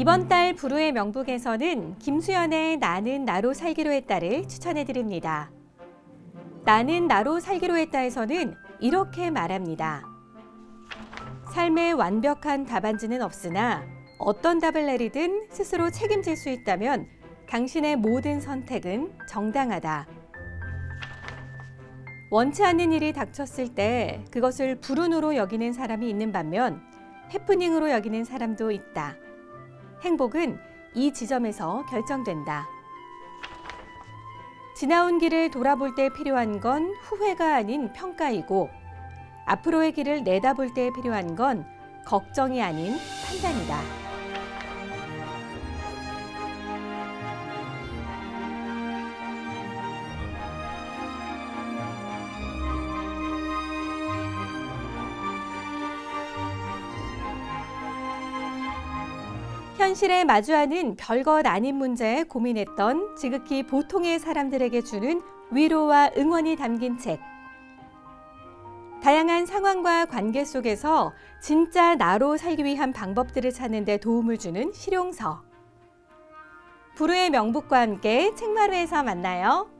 이번 달 부르의 명북에서는 김수연의 나는 나로 살기로 했다를 추천해 드립니다. 나는 나로 살기로 했다에서는 이렇게 말합니다. 삶에 완벽한 답안지는 없으나 어떤 답을 내리든 스스로 책임질 수 있다면 당신의 모든 선택은 정당하다. 원치 않는 일이 닥쳤을 때 그것을 불운으로 여기는 사람이 있는 반면 해프닝으로 여기는 사람도 있다. 행복은 이 지점에서 결정된다. 지나온 길을 돌아볼 때 필요한 건 후회가 아닌 평가이고 앞으로의 길을 내다볼 때 필요한 건 걱정이 아닌 판단이다. 현실에 마주하는 별것 아닌 문제에 고민했던 지극히 보통의 사람들에게 주는 위로와 응원이 담긴 책. 다양한 상황과 관계 속에서 진짜 나로 살기 위한 방법들을 찾는 데 도움을 주는 실용서. 부르의 명복과 함께 책마루에서 만나요.